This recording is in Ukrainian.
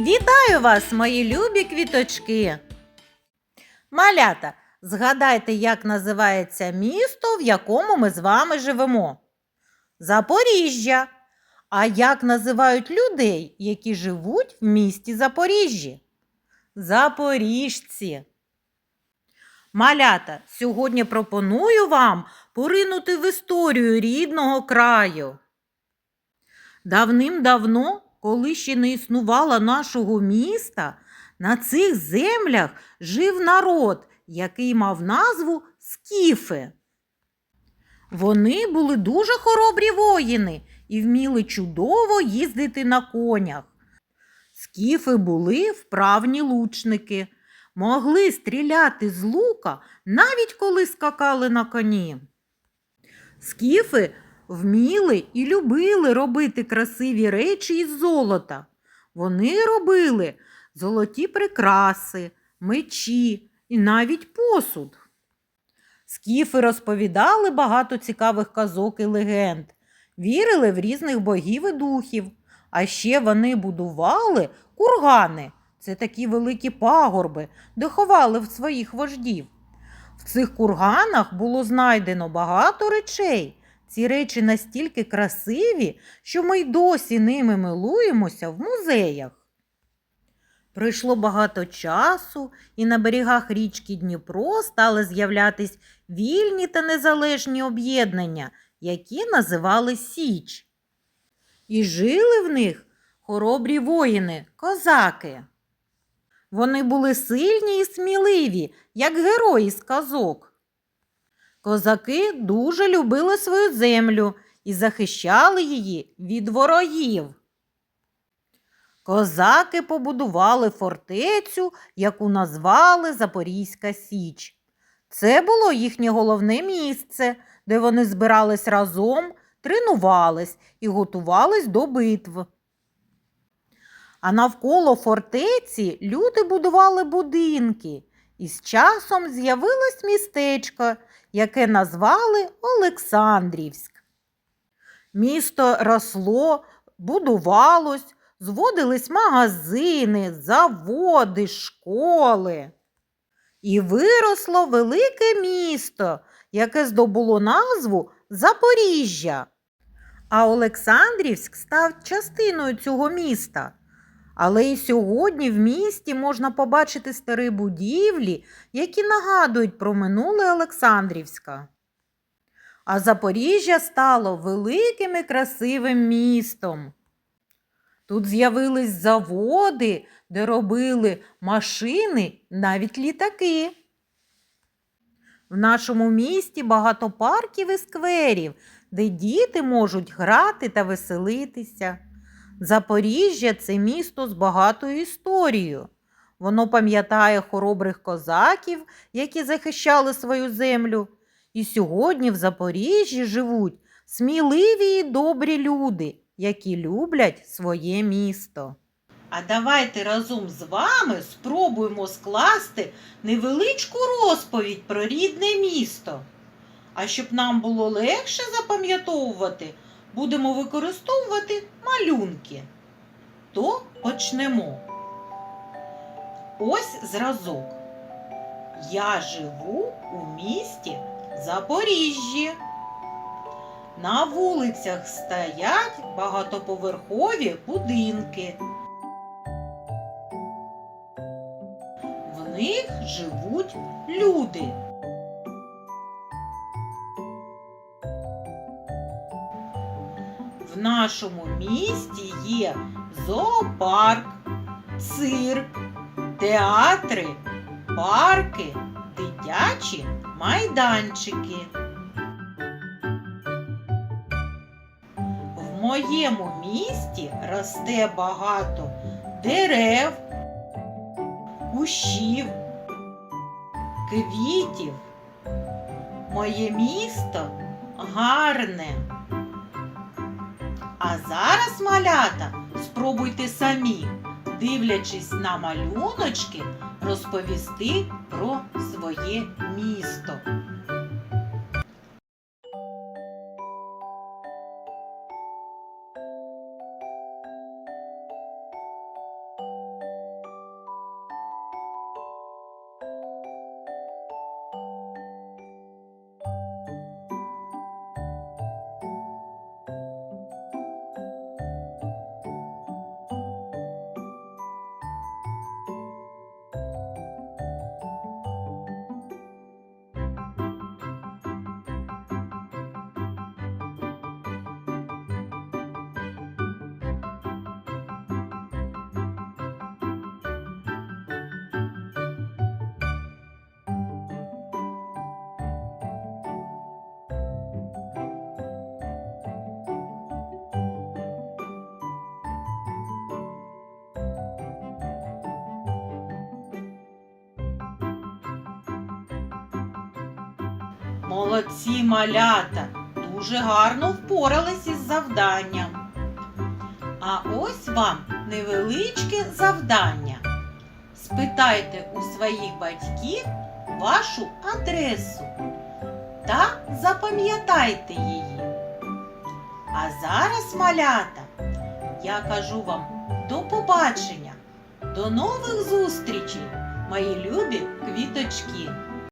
Вітаю вас, мої любі квіточки. Малята, згадайте, як називається місто, в якому ми з вами живемо. Запоріжжя. А як називають людей, які живуть в місті Запоріжжі? Запоріжці. Малята, сьогодні пропоную вам поринути в історію рідного краю. Давним-давно, коли ще не існувало нашого міста, на цих землях жив народ, який мав назву Скіфи. Вони були дуже хоробрі воїни і вміли чудово їздити на конях. Скіфи були вправні лучники, могли стріляти з лука, навіть коли скакали на коні. Скіфи вміли і любили робити красиві речі із золота. Вони робили золоті прикраси, мечі і навіть посуд. Скіфи розповідали багато цікавих казок і легенд, вірили в різних богів і духів, а ще вони будували кургани. Це такі великі пагорби, де ховали в своїх вождів. В цих курганах було знайдено багато речей. Ці речі настільки красиві, що ми й досі ними милуємося в музеях. Пройшло багато часу, і на берегах річки Дніпро стали з'являтись вільні та незалежні об'єднання, які називали Січ. І жили в них хоробрі воїни, козаки. Вони були сильні і сміливі, як герої з казок. Козаки дуже любили свою землю і захищали її від ворогів. Козаки побудували фортецю, яку назвали Запорізька Січ. Це було їхнє головне місце, де вони збирались разом, тренувались і готувались до битв. А навколо фортеці люди будували будинки, і з часом з'явилось містечко, яке назвали Олександрівськ. Місто росло, будувалось, зводились магазини, заводи, школи. І виросло велике місто, яке здобуло назву Запоріжжя. А Олександрівськ став частиною цього міста. Але і сьогодні в місті можна побачити старі будівлі, які нагадують про минуле Олександрівська. А Запоріжжя стало великим і красивим містом. Тут з'явились заводи, де робили машини, навіть літаки. В нашому місті багато парків і скверів, де діти можуть грати та веселитися. Запоріжжя це місто з багатою історією. Воно пам'ятає хоробрих козаків, які захищали свою землю. І сьогодні в Запоріжжі живуть сміливі і добрі люди, які люблять своє місто. А давайте разом з вами спробуємо скласти невеличку розповідь про рідне місто. А щоб нам було легше запам'ятовувати, будемо використовувати малюнки. То почнемо. Ось зразок. Я живу у місті Запоріжжі. На вулицях стоять багатоповерхові будинки. В них живуть люди. В нашому місті є зоопарк, цирк, театри, парки, дитячі майданчики. В моєму місті росте багато дерев, кущів, квітів. Моє місто гарне. А зараз, малята, спробуйте самі, дивлячись на малюночки, розповісти про своє місто. Молодці малята, дуже гарно впорались із завданням. А ось вам невеличке завдання. Спитайте у своїх батьків вашу адресу та запам'ятайте її. А зараз, малята, я кажу вам до побачення, до нових зустрічей, мої любі квіточки.